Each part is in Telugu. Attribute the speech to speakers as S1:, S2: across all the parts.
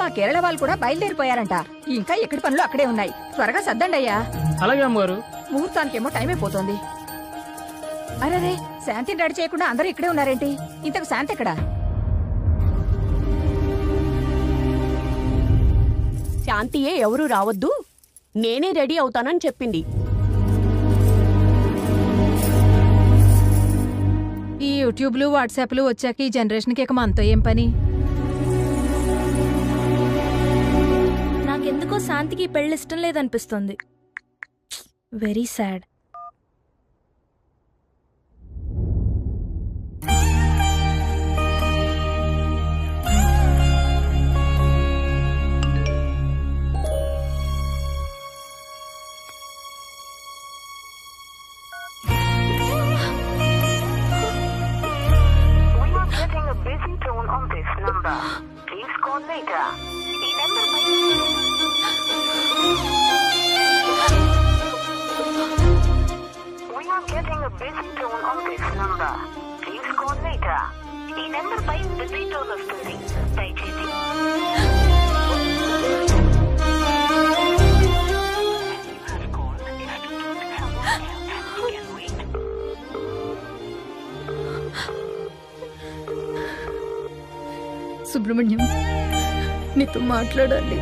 S1: మా కేరళ వాళ్ళు కూడా బయలుదేరిపోయారంట. ఇంకా ఎక్కడి పనులు అక్కడే ఉన్నాయి. త్వరగా సర్దండి అయ్యా.
S2: అలాగే అమ్మగారు.
S1: ముహూర్తానికేమో టైం అయిపోతుంది. అరే శాంతిని రెడీ చేయకుండా అందరూ ఇక్కడే ఉన్నారేంటి? ఇంతకు శాంతి ఎక్కడా?
S3: శాంతియే ఎవరు రావద్దు. నేనే రెడీ అవుతానని చెప్పింది.
S4: ఈ యూట్యూబ్లు వాట్సాప్లు వచ్చాక ఈ జనరేషన్కి ఇక మనతో ఏం పని?
S5: ఎందుకో శాంతికి పెళ్ళి ఇష్టం లేదనిపిస్తుంది very sad
S6: busy tone on this number. Please call later. ఈ నెంబర్ పై We are getting a busy tone on this number. Please call later. ఈ నెంబర్ పై బిజీ టోన్ వస్తుంది దయచేసి
S5: సుబ్రహ్మణ్యం నీతో మాట్లాడాలి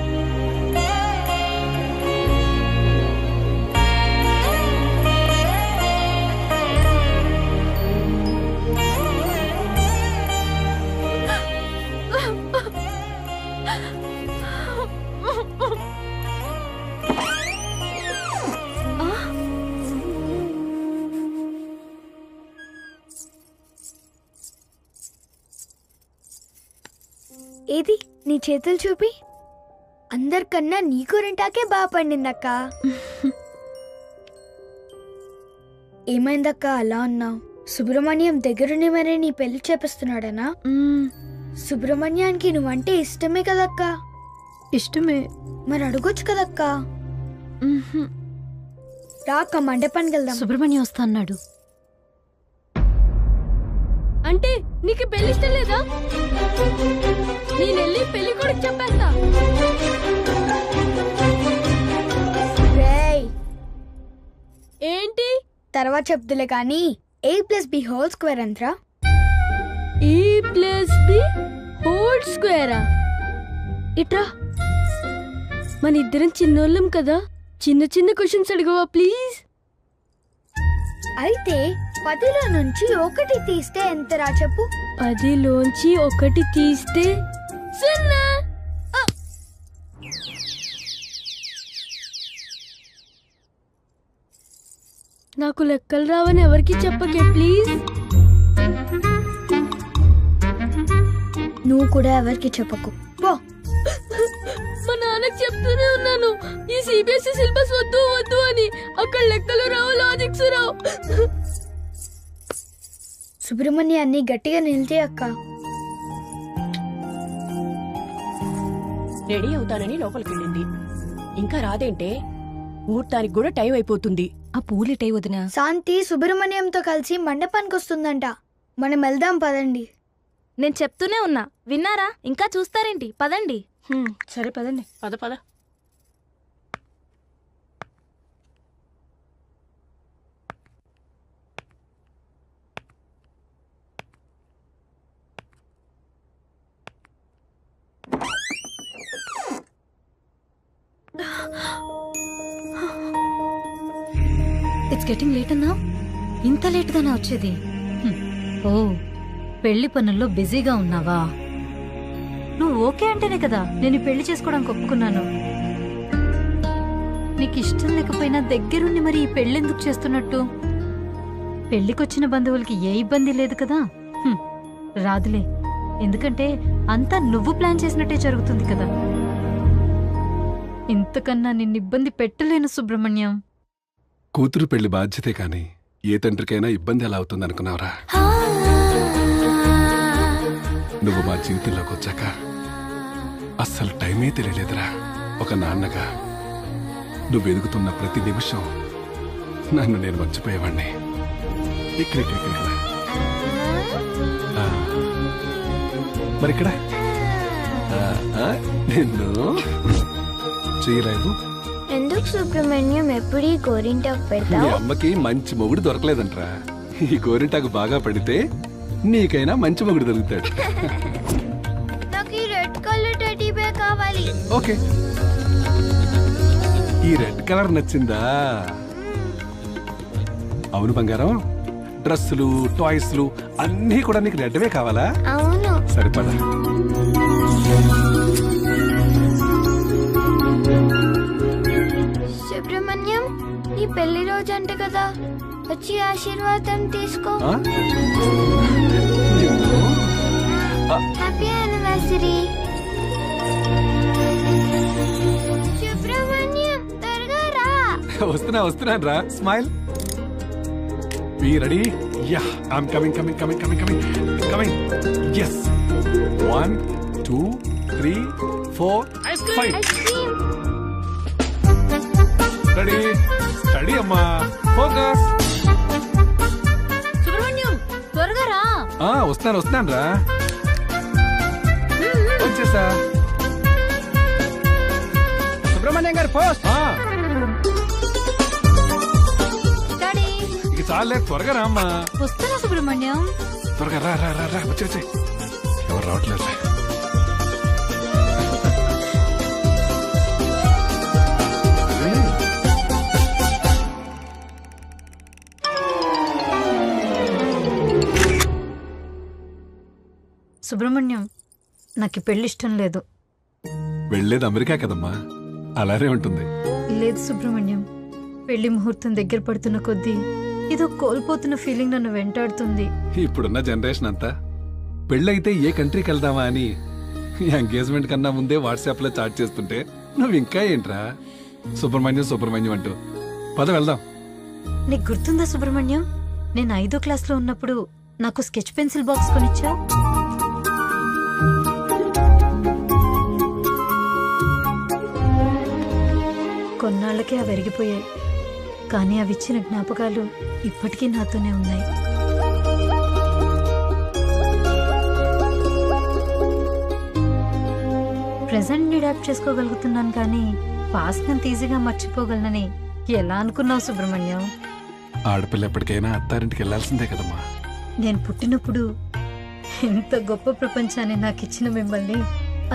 S7: చేతులు చూపి. అందరికన్నా నీకు రెంటాకే బాగా పండిందక్క. ఏమైందక్క అలా ఉన్నావు సుబ్రహ్మణ్యం దగ్గరుండి మరి నీ పెళ్ళి చేపిస్తున్నాడనా? సుబ్రహ్మణ్యానికి నువ్వంటే ఇష్టమే కదక్క.
S5: ఇష్టమే.
S7: మరి అడగొచ్చు కదక్క. రాక మండపానికి వెళ్దాం.
S4: సుబ్రహ్మణ్యం వస్తా అన్నాడు
S5: అంటే నీకు పెళ్ళి ఇష్టం లేదా? నేను వెళ్ళి పెళ్ళి కొడుకు చెప్పేస్తా.
S7: రేయ్.
S5: ఏంటి?
S7: తర్వాత చెప్తులే కానీ A plus B whole square ఎంత్రా
S5: ఈ ప్లస్ బి హోల్ స్క్వేరా ఇట్రా. మన ఇద్దరం చిన్నోళ్ళం కదా. చిన్న చిన్న క్వశ్చన్స్ అడగవా ప్లీజ్
S7: అయితే పదిలో నుంచి ఒకటి తీస్తే ఎంతరా చెప్పు?
S5: పదిలోంచి ఒకటి తీస్తే సున్నా! నాకు లెక్కలు రావని ఎవరికి చెప్పకే ప్లీజ్.
S7: నువ్వు కూడా ఎవరికి చెప్పకు. పో.
S5: మా నాన్నకి చెప్తూనే ఉన్నాను ఈ సిబిఎస్ఈ సిలబస్ వద్దు వద్దు అని. అక్కడ లెక్కలు రావు లాజిక్స్ రావు.
S7: సుబ్రహ్మణ్య అన్ని గట్టిగా నిలిచే అక్క.
S3: రెడీ అవుతానని లోపలికి వెళ్ళింది ఇంకా రాదేంటే ముహూర్తానికి కూడా టైం అయిపోతుంది.
S4: ఆ పూలిటై వదినా.
S7: శాంతి సుబ్రహ్మణ్యంతో కలిసి మండపానికి వస్తుందంట మనం వెళ్దాం పదండి.
S5: నేను చెప్తూనే ఉన్నా. విన్నారా? ఇంకా చూస్తారేంటి? పదండి.
S3: సరే పదండి. పద పద.
S4: ఇట్స్ గెటింగ్ లేట్ అన్నా ఇంత లేట్గానే వచ్చేది. ఓ పెళ్ళి పనుల్లో బిజీగా ఉన్నావా? నువ్వు ఓకే అంటేనే కదా నేను పెళ్ళి చేసుకోవడానికి ఒప్పుకున్నాను. నీకు ఇష్టం లేకపోయినా దగ్గరుండి మరి ఈ పెళ్ళెందుకు చేస్తున్నట్టు? పెళ్ళికొచ్చిన బంధువులకి ఏ ఇబ్బంది లేదు కదా? రాదులే. ఎందుకంటే అంతా నువ్వు ప్లాన్ చేసినట్టే జరుగుతుంది కదా. ఇంతకన్నా నిన్ను ఇబ్బంది పెట్టలేను సుబ్రహ్మణ్యం
S8: కూతురు పెళ్ళి బాధ్యతే కాని ఏ తండ్రికైనా ఇబ్బంది ఎలా అవుతుంది అనుకున్నావురా నువ్వు మా జీవితంలోకి వచ్చాక అస్సలు టైమే తెలియలేదురా ఒక నాన్నగా నువ్వు ఎదుగుతున్న ప్రతి నిమిషం నన్ను నేను మర్చిపోయేవాణ్ణి ఇక్కడ ఇక్కడ ఇక్కడ ఇక్కడ. ఆ. మరి ఇక్కడ ఆ, ఆ? నిన్ను చేయలేవు
S7: ఎందుకు సుబ్రహ్మణ్యం ఎప్పుడు ఈ గోరింటాకు
S8: మీ
S7: పెడతావు?
S8: అమ్మకి మంచి మొగుడు దొరకలేదంట్రా. ఈ గోరింటాకు బాగా పడితే నీకైనా మంచి మొగుడు దొరుకుతాడు.
S7: నాకు ఈ రెడ్ కలర్ టెడ్డీ బేర్ కావాలి.
S8: ఓకే. ఈ రెడ్ కలర్ నచ్చిందా? అవును బంగారం. డ్రెస్సులు టాయ్స్లు అన్నీ కూడా నీకు రెడ్వే కావాలా?
S7: అవును.
S8: సరిపడా.
S7: పెళ్ళి రోజు అంట కదా. వచ్చి ఆశీర్వాదం తీసుకో? Happy anniversary. సుబ్రహ్మణ్యం త్వరగా రా.
S8: వస్తున్నా వస్తున్నాను రా. Smile. Be ready yeah I'm coming coming coming coming coming coming yes one two three four five
S7: ice cream
S8: ready ready అమ్మా. ఫోకస్.
S4: సుబ్రహ్మణ్యం త్వరగా రా.
S8: ఆ వస్తున్నాను వస్తున్నాను రా. వచ్చేసా.
S2: సుబ్రహ్మణ్యం గారు పోస్ట్.
S4: డాడీ.
S8: ఇక చాలే త్వరగా రా అమ్మా
S4: వస్తారా సుబ్రహ్మణ్యం?
S8: త్వరగా రా రా రా రా వచ్చే వచ్చే. ఎవరు రావట్లేదు.
S4: సుబ్రహ్మణ్యం నాకు పెళ్ళి ఇష్టం లేదు.
S8: వెళ్ళేది అమెరికా కదమ్మా. అలానే ఉంటుంది.
S4: లేదు సుబ్రహ్మణ్యం పెళ్ళి ముహూర్తం దగ్గర పడుతున్న కొద్దీ ఏదో కోల్పోతున్న ఫీలింగ్ నన్ను వెంటాడుతుంది.
S8: ఇప్పుడున్న జనరేషన్ అంతా పెళ్ళైతే ఏ కంట్రీకి వెళ్దామా అని ఎంగేజ్మెంట్ కన్నా ముందే వాట్సాప్లో చాట్ చేస్తుంటే నువ్వు ఇంకా ఏంట్రా? సుబ్రహ్మణ్యం సుబ్రహ్మణ్యం అంటూ. పద వెళ్దాం.
S4: నీకు గుర్తుందా సుబ్రహ్మణ్యం? నేను ఐదో క్లాస్లో ఉన్నప్పుడు నాకు స్కెచ్ పెన్సిల్ బాక్స్ కొనిచ్చా కొన్నాళ్ళకే అవి అరిగిపోయాయి. కానీ అవి ఇచ్చిన జ్ఞాపకాలు ఇప్పటికీ నాతోనే ఉన్నాయి. ప్రెసెంట్ అడాప్ట్ చేసుకోగలుగుతున్నాను కానీ పాస్ట్ అంత ఈజీగా మర్చిపోగలనని ఎలా అనుకున్నావు సుబ్రహ్మణ్యం?
S8: ఆడపిల్ల ఎప్పటికైనా అత్తారింటికి వెళ్ళాల్సిందే కదమ్మా.
S4: నేను పుట్టినప్పుడు ఎంత గొప్ప ప్రపంచాన్ని నాకు ఇచ్చిన మిమ్మల్ని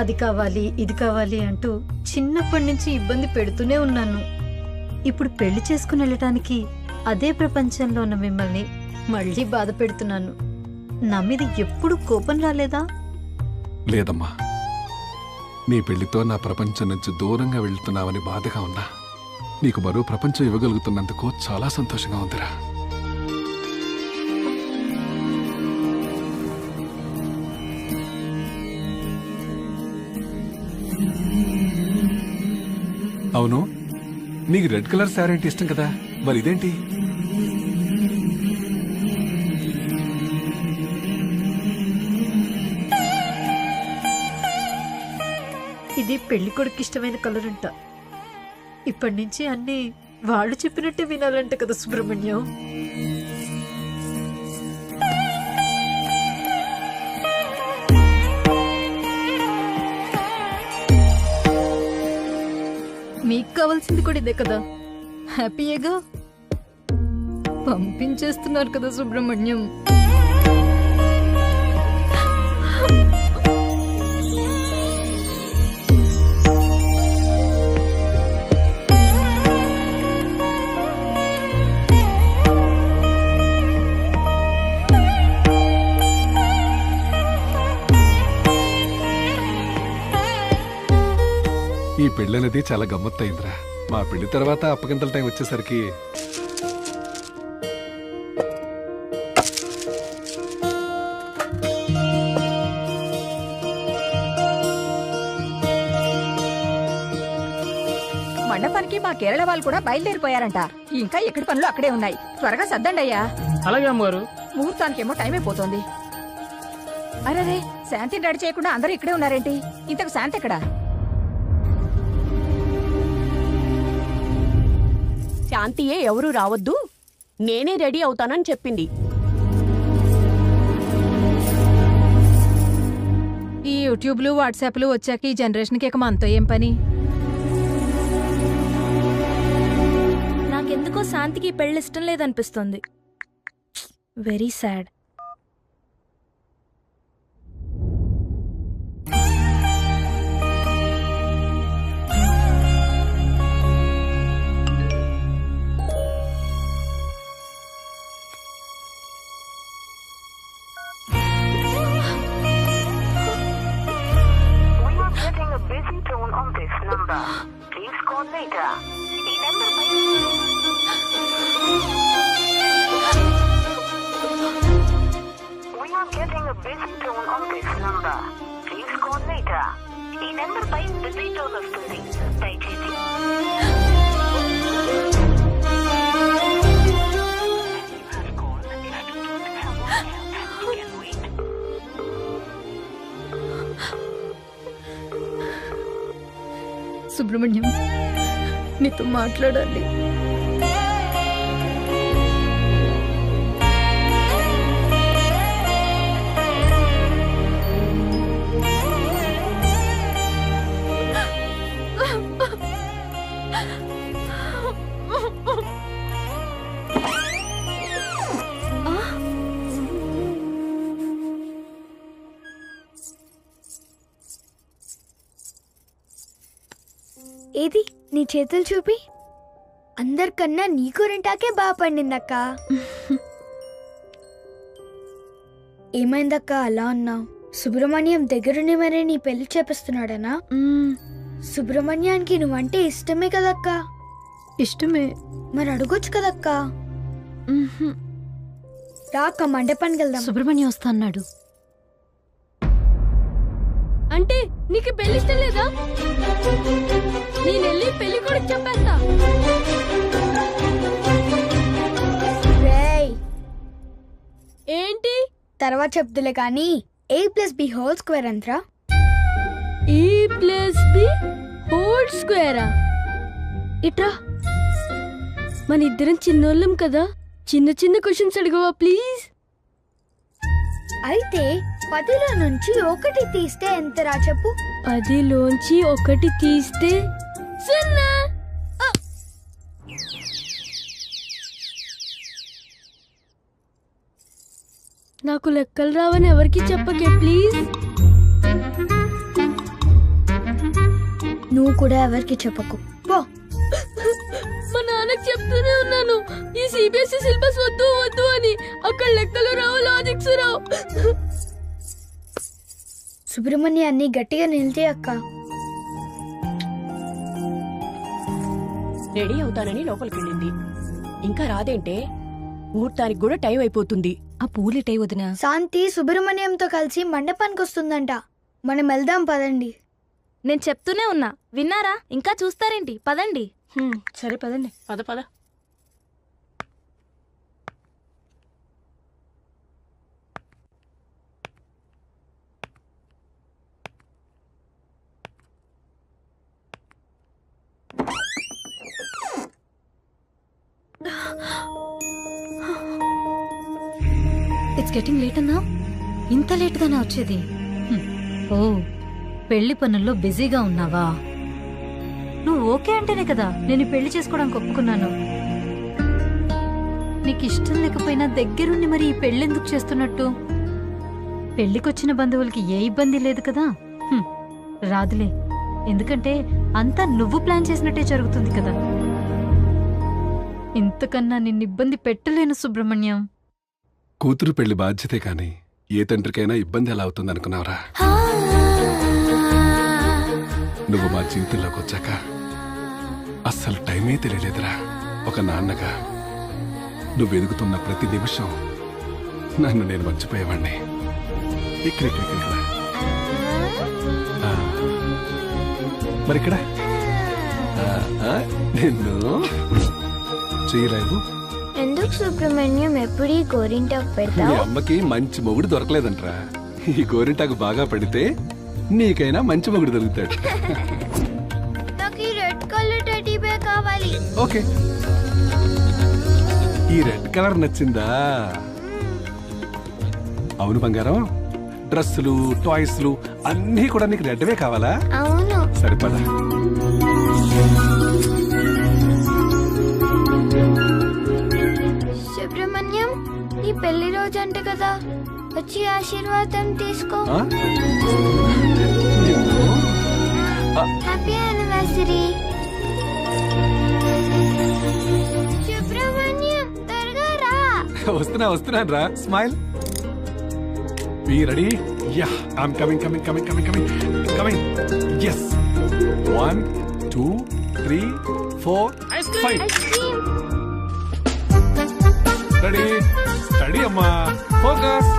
S4: అది కావాలి ఇది కావాలి అంటూ చిన్నప్పటి నుంచి ఇబ్బంది పెడుతూనే ఉన్నాను. ఇప్పుడు పెళ్ళి చేసుకుని వెళ్ళటానికి అదే ప్రపంచంలో ఉన్న మిమ్మల్ని మళ్ళీ బాధ పెడుతున్నాను. నా మీద ఎప్పుడు కోపం రాలేదా?
S8: లేదమ్మా. నీ పెళ్ళితో నా ప్రపంచం నుంచి దూరంగా వెళ్తున్నావని బాధగా ఉన్నా. నీకు మరో ప్రపంచం ఇవ్వగలుగుతున్నందుకు చాలా సంతోషంగా ఉందిరా. అవును? నీకు రెడ్ కలర్ శారీ అంటే ఇష్టం కదా? మరి ఇదేంటి?
S4: ఇది పెళ్ళి కొడుకు ఇష్టమైన కలర్ అంట. ఇప్పటి నుంచి అన్ని వాళ్ళు చెప్పినట్టే వినాలంట కదా సుబ్రహ్మణ్యం. కావాల్సింది కూడా ఇదే కదా. హ్యాపీయేగా పంపించేస్తున్నారు కదా సుబ్రహ్మణ్యం.
S8: ఈ పెళ్ళి అనేది చాలా గమ్మత్తయిందిరా. మా పెళ్ళి తర్వాత అప్పగింతల టైం వచ్చేసరికి
S1: మండపానికి మా కేరళ వాళ్ళు కూడా బయలుదేరిపోయారంట. ఇంకా ఎక్కడి పనులు అక్కడే ఉన్నాయి. త్వరగా సర్దండి అయ్యా.
S2: అలాగే అమ్మగారు.
S1: ముహూర్తానికేమో టైం అయిపోతోంది. అరే శాంతిని రెడీ చేయకుండా అందరూ ఇక్కడే ఉన్నారేంటి? ఇంతకు శాంతి ఎక్కడా?
S3: శాంతియే ఎవరు రావద్దు. నేనే రెడీ అవుతానని చెప్పింది.
S1: ఈ యూట్యూబ్లు వాట్సాప్లు వచ్చాక ఈ జనరేషన్కి ఇక మనతో ఏం పని?
S5: నాకెందుకో శాంతికి ఈ పెళ్ళి ఇష్టం లేదనిపిస్తుంది. Very sad. సుబ్రహ్మణ్యం. నీతో మాట్లాడాలి.
S7: చేతులు చూపి అందరికన్నా నీ కూరంటాకే బాగా పండిందక్క. ఏమైందక్క అలా అన్నావు? సుబ్రహ్మణ్యం దగ్గరుండి మరీ నీ పెళ్ళి చేపిస్తున్నాడనా? సుబ్రహ్మణ్యానికి నువ్వంటే ఇష్టమే కదక్క?
S5: ఇష్టమే.
S7: మరి అడగొచ్చు కదక్క? రాక్క మండపానికి వెళ్దాం.
S4: సుబ్రహ్మణ్యం వస్తా అన్నాడు
S5: అంటే నీకు పెళ్ళి ఇష్టం లేదా? నేను వెళ్ళి పెళ్ళి కూడా చెప్పేస్తా.
S7: రేయ్.
S5: ఏంటి?
S7: తర్వాత చెప్తులే కానీ a plus b whole square అంతరా?
S5: ఈ ప్లస్ బి హోల్ స్క్వేరా ఇట్రా. మన ఇద్దరం చిన్నోళ్ళం కదా. చిన్న చిన్న క్వశ్చన్స్ అడగవా ప్లీజ్
S7: అయితే పదిలో నుంచి ఒకటి తీస్తే ఎంతరా చెప్పు?
S5: పదిలోంచి ఒకటి తీస్తే సున్నా! నాకు లెక్కలు రావని ఎవరికి చెప్పకే ప్లీజ్.
S7: నువ్వు కూడా ఎవరికి చెప్పకు.
S5: మా నాన్నకి చెప్తూనే ఉన్నాను. ఈ సిబిఎస్ఈ సిలబస్ వద్దు వద్దు అని. అక్కడ లెక్కలు రావు లాజిక్స్ రావు.
S7: సుబ్రహ్మణ్య అన్ని గట్టిగా నిలితే అక్క.
S3: రెడీ అవుతానని లోపలికెళ్ళింది ఇంకా రాదేంటే? ముహూర్తానికి కూడా టైం అయిపోతుంది.
S4: ఆ పూలిటే వదినా?
S7: శాంతి సుబ్రహ్మణ్యంతో కలిసి మండపానికి వస్తుందంట. మనం వెళ్దాం పదండి.
S5: నేను చెప్తూనే ఉన్నా. విన్నారా? ఇంకా చూస్తారేంటి? పదండి.
S3: సరే పదండి. పద పద.
S4: ఇట్స్ గెటింగ్ లేట్ అన్నా? ఇంత లేట్గానే వచ్చేది. ఓ పెళ్ళి పనుల్లో బిజీగా ఉన్నావా? ఓకే అంటేనే కదా నేను పెళ్ళి చేసుకోవడానికి ఒప్పుకున్నాను. నీకు ఇష్టం లేకపోయినా దగ్గరుండి మరి ఈ పెళ్ళెందుకు చేస్తున్నట్టు? పెళ్ళికొచ్చిన బంధువులకి ఏ ఇబ్బంది లేదు కదా. రాదులే. ఎందుకంటే అంతా నువ్వు ప్లాన్ చేసినట్టే జరుగుతుంది కదా. ఇంతకన్నా నిన్ను ఇబ్బంది పెట్టలేను సుబ్రహ్మణ్యం.
S8: కూతురు పెళ్ళి బాధ్యతే కాని ఏ తండ్రికైనా ఇబ్బంది ఎలా అవుతుంది అనుకున్నావురా నువ్వు మా జీవితంలోకి వచ్చాక అస్సలు టైమే తెలియలేదురా. ఒక నాన్నగా నువ్వు ఎదుగుతున్న ప్రతి నిమిషం నన్ను నేను మర్చిపోయేవాణ్ణి. ఇక్కడ ఇక్కడ ఇక్కడ. మరి నిన్ను? చేయలేవు
S7: ఎందుకు సుబ్రహ్మణ్యం ఎప్పుడు ఈ గోరింటాకు
S8: మీ
S7: పెడతావు
S8: అమ్మకి మంచి మొగుడు దొరకలేదంట్రా. ఈ గోరింటాకు బాగా పడితే నీకైనా మంచి మొగుడు దొరుకుతాడు.
S7: కావాలి.
S8: ఓకే. ఈ రెడ్ కలర్ నచ్చిందా? అవును బంగారం. డ్రెస్సులు టాయ్స్లు అన్నీ కూడా నీకు రెడ్వే కావాలా?
S7: అవును.
S8: సరిపదా
S7: సుబ్రహ్మణ్యం నీ పెళ్ళి రోజు అంట కదా. వచ్చి ఆశీర్వాదం తీసుకో? హ్యాపీ యానివర్సరీ
S8: వస్తున్నా వస్తున్నాను రా. Smile be ready yeah I'm coming coming coming coming coming coming yes one two three four five ready ready అమ్మా. ఫోకస్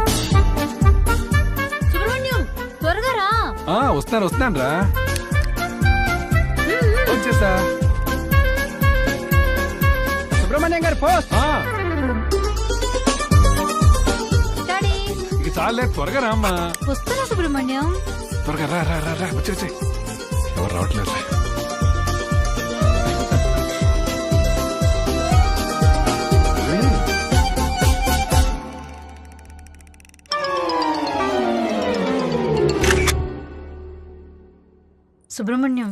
S4: సుబ్రహ్మణ్యం త్వరగా రా.
S8: ఆ వస్తున్నాను వస్తున్నాను రా. వచ్చేసా.
S2: సుబ్రహ్మణ్యం గారు పోస్ట్.
S8: చాలే త్వరగా రా అమ్మా
S4: వస్తున్నా సుబ్రహ్మణ్యం.
S8: త్వరగా రా రా రా రా వచ్చే వచ్చే. ఎవరు రావట్లేదు.
S4: సుబ్రహ్మణ్యం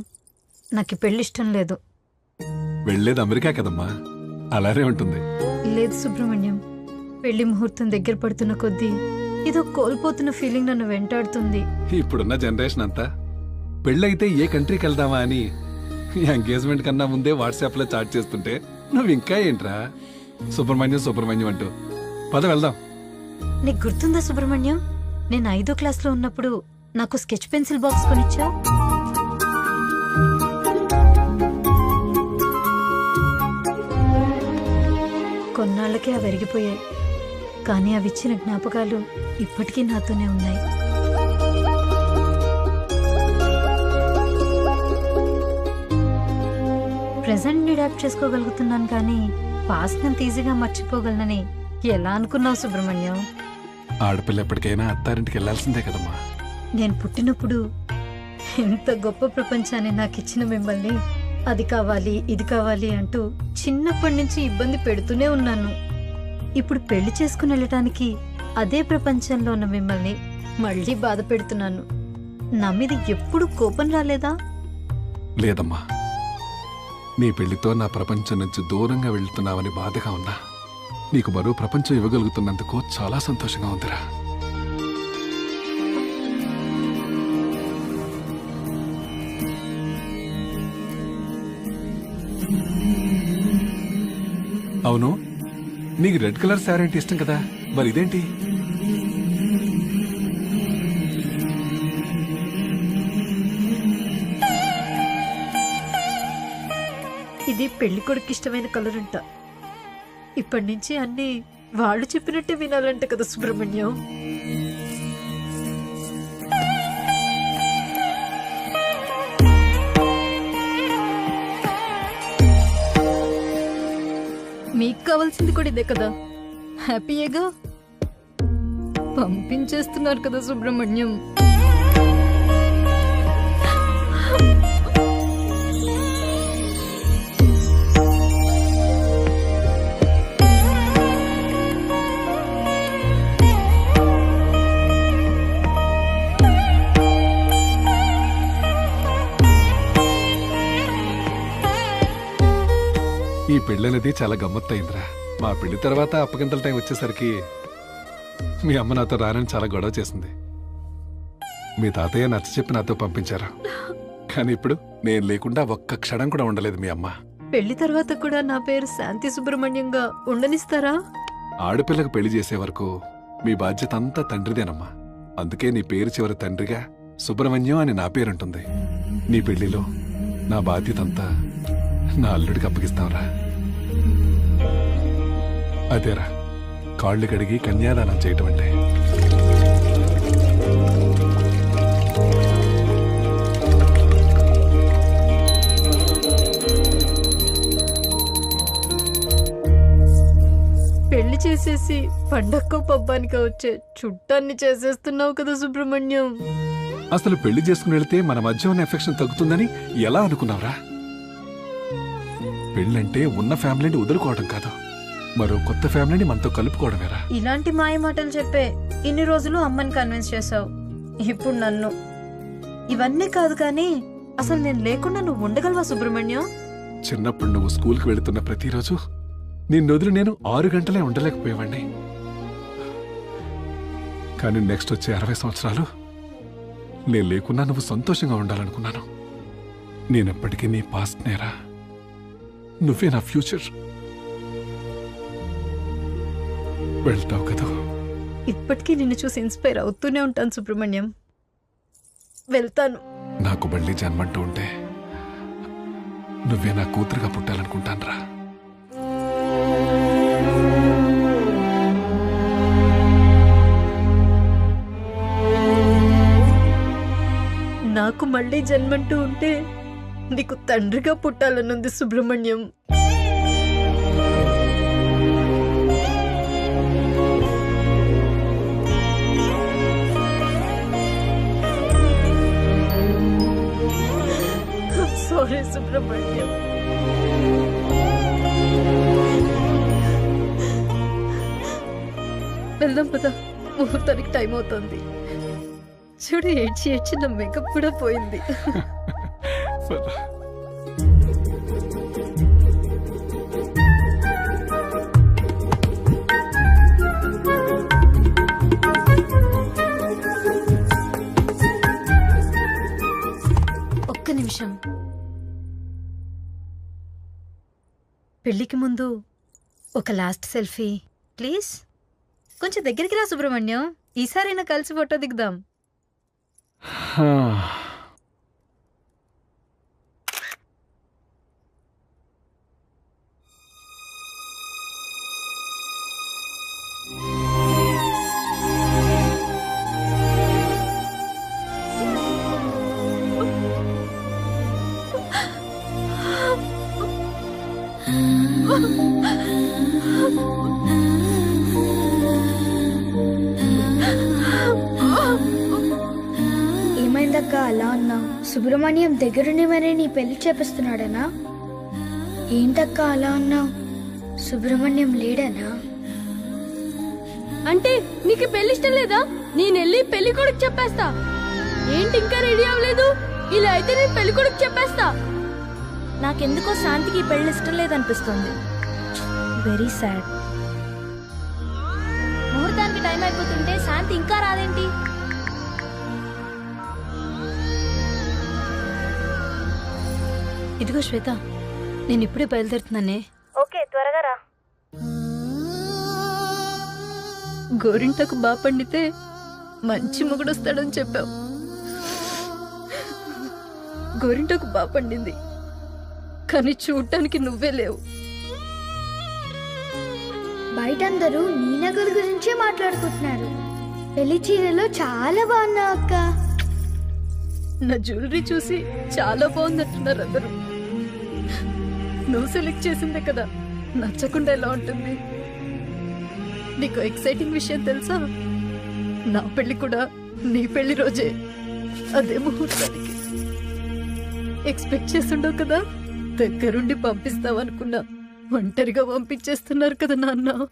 S4: నాకు పెళ్ళి ఇష్టం లేదు.
S8: వెళ్ళేది అమెరికా కదమ్మా. అలానే ఉంటుంది.
S4: లేదు సుబ్రహ్మణ్యం పెళ్ళి ముహూర్తం దగ్గర పడుతున్న కొద్దీ ఏదో కోల్పోతున్న ఫీలింగ్ నన్ను వెంటాడుతుంది.
S8: ఇప్పుడున్న జనరేషన్ అంతా పెళ్ళైతే ఏ కంట్రీకి వెళ్దామా అని ఎంగేజ్మెంట్ కన్నా ముందే వాట్సాప్లో చాట్ చేస్తుంటే నువ్వు ఇంకా ఏంట్రా? సుబ్రహ్మణ్యం సుబ్రహ్మణ్యం అంటూ. పద వెళ్దాం.
S4: నీకు గుర్తుందా సుబ్రహ్మణ్యం? నేను ఐదో క్లాస్లో ఉన్నప్పుడు నాకు స్కెచ్ పెన్సిల్ బాక్స్ కొనిచ్చావు. కొన్నాళ్ళకే అవి అరిగిపోయాయి. కానీ అవి ఇచ్చిన జ్ఞాపకాలు ఇప్పటికీ నాతోనే ఉన్నాయి. ప్రెసెంట్ అడాప్ట్ చేసుకోగలుగుతున్నాను కానీ పాస్ట్ అంత ఈజీగా మర్చిపోగలనని ఎలా అనుకున్నావు సుబ్రహ్మణ్యం?
S8: ఆడపిల్ల ఎప్పటికైనా అత్తారింటికి వెళ్ళాల్సిందే కదమ్మా.
S4: నేను పుట్టినప్పుడు ఎంత గొప్ప ప్రపంచాన్ని నాకు ఇచ్చిన మిమ్మల్ని అది కావాలి ఇది కావాలి అంటూ చిన్నప్పటి నుంచి ఇబ్బంది పెడుతూనే ఉన్నాను. ఇప్పుడు పెళ్ళి చేసుకుని వెళ్ళటానికి అదే ప్రపంచంలో ఉన్న మిమ్మల్ని మళ్ళీ బాధ పెడుతున్నాను. నా మీద ఎప్పుడు కోపం రాలేదా?
S8: లేదమ్మా. నీ పెళ్ళితో నా ప్రపంచం నుంచి దూరంగా వెళ్తున్నావని బాధగా ఉన్నా. నీకు మరో ప్రపంచం ఇవ్వగలుగుతున్నందుకు చాలా సంతోషంగా ఉందిరా. అవును? నీకు రెడ్ కలర్ శారీ అంటే ఇష్టం కదా? మరి ఇదేంటి?
S4: ఇది పెళ్ళి కొడుకు ఇష్టమైన కలర్ అంట. ఇప్పటి నుంచి అన్ని వాళ్ళు చెప్పినట్టే వినాలంట కదా సుబ్రహ్మణ్యం. కావాల్సింది కూడా ఇదే కదా. హ్యాపీయేగా పంపించేస్తున్నారు కదా సుబ్రహ్మణ్యం.
S8: పెళ్ళనేది చాలా గమ్మత్తయిందిరా. మా పెళ్ళి తర్వాత అప్పగింతల టైం వచ్చేసరికి మీ అమ్మ నాతో రానని చాలా గొడవ చేసింది. మీ తాతయ్య నచ్చ చెప్పి నాతో పంపించారు. కానీ ఇప్పుడు నేను లేకుండా ఒక్క క్షణం కూడా ఉండలేదు మీ అమ్మ.
S4: పెళ్ళి తర్వాత కూడా నా పేరు శాంతి సుబ్రహ్మణ్యంగా ఉండనిస్తారా?
S8: ఆడపిల్లకు పెళ్ళి చేసే వరకు మీ బాధ్యత అంతా తండ్రిదేనమ్మా. అందుకే నీ పేరు చివరి తండ్రిగా సుబ్రహ్మణ్యం అని నా పేరుంటుంది. నీ పెళ్ళిలో నా బాధ్యత అంతా నా అల్లుడికి అప్పగిస్తాంరా. అదేరా. కాళ్ళు కడిగి కన్యాదానం చేయటం అంటే.
S4: పెళ్ళి చేసేసి పండక్కో పబ్బానికి వచ్చే చుట్టాన్ని చేసేస్తున్నావు కదా సుబ్రహ్మణ్యం.
S8: అసలు పెళ్ళి చేసుకుని వెళితే మన మధ్య ఉన్న ఎఫెక్షన్ తగ్గుతుందని ఎలా అనుకున్నావురా? పెళ్ళంటే ఉన్న ఫ్యామిలీని వదులుకోవడం కాదు. మరో కొత్త ఫ్యామిలీని మనతో కలుపుకోవడమేరా?
S4: ఇలాంటి మాయ మాటలు చెప్పే ఇన్ని రోజులు అమ్మని కన్విన్స్ చేసావు ఇప్పుడు నన్ను.
S9: ఇవన్నీ కాదు కానీ అసలు నేను లేకుండా నువ్వు ఉండగలవా సుబ్రహ్మణ్యం?
S8: చిన్నప్పుడు నువ్వు స్కూల్కి వెళుతున్న ప్రతిరోజు నిన్ను వదిలి నేను ఆరు గంటలే ఉండలేకపోయేవాణ్ణి. కానీ నెక్స్ట్ వచ్చే అరవై సంవత్సరాలు నేను లేకున్నా నువ్వు సంతోషంగా ఉండాలనుకున్నాను. నేనెప్పటికీ నీ పాస్ట్ నేరా. నువ్వే నా ఫ్యూచర్ వెళ్తావు కదా.
S9: ఇప్పటికీ నిన్ను చూసి ఇన్స్పైర్ అవుతూనే ఉంటాను సుబ్రహ్మణ్యం. వెళ్తాను.
S8: నాకు మళ్ళీ జన్మంటూ ఉంటే నువ్వే నా కూతురుగా పుట్టాలనుకుంటానురా.
S9: నాకు మళ్ళీ జన్మంటూ ఉంటే నీకు తండ్రిగా పుట్టాలనుంది సుబ్రహ్మణ్యం. సారీ సుబ్రహ్మణ్యం వెళ్దాం పద. ముహూర్తానికి టైం అవుతుంది. చూడు ఏడ్చి ఏడ్చి నా మేకప్ కూడా పోయింది.
S10: పెళ్ళికి ముందు ఒక లాస్ట్ సెల్ఫీ. ప్లీజ్. కొంచెం దగ్గరికి రా సుబ్రహ్మణ్యం. ఈసారైనా కలిసి ఫోటో దిగుదాం.
S7: సుబ్రహ్మణ్యం దగ్గరుండి మరీ నీ పెళ్ళి చేపిస్తున్నాడనా? ఏంటక్క అలా అన్నావు? సుబ్రహ్మణ్యం లేడనా?
S5: అంటే నీకు పెళ్ళి ఇష్టం లేదా? నేను వెళ్ళి పెళ్ళి కొడుకు చెప్పేస్తా. ఏంటి ఇంకా రెడీ అవ్వలేదు? ఇలా అయితే నేను పెళ్ళి కొడుకు చెప్పేస్తా.
S9: నాకెందుకో శాంతికి ఈ పెళ్ళి ఇష్టం లేదనిపిస్తుంది. వెరీ సాడ్
S10: ఇదిగో శ్వేత నేను ఇప్పుడే బయలుదేరుతున్నానే.
S9: ఓకే త్వరగా రా.
S4: గోరింటకు బాగా పండితే మంచి మొగుడొస్తాడని చెప్పావు. గోరింటకు బాగా పండింది కానీ చూడటానికి నువ్వే లేవు.
S7: బయట అందరూ నీ నగలు గురించే మాట్లాడుకుంటున్నారు. పెళ్ళి చీరలో చాలా బాగున్నావు అక్క.
S4: నా జ్యువెలరీ చూసి చాలా బాగుందంటున్నారు అందరూ. నువ్వు సెలెక్ట్ చేసిందే కదా. నచ్చకుండా ఎలా ఉంటుంది? నీకు ఎక్సైటింగ్ విషయం తెలుసా? నా పెళ్ళి కూడా నీ పెళ్ళి రోజే. అదే ముహూర్తానికి. ఎక్స్పెక్ట్ చేస్తుండవు కదా? దగ్గరుండి పంపిస్తావనుకున్నా. ఒంటరిగా పంపించేస్తున్నారు కదా నాన్న.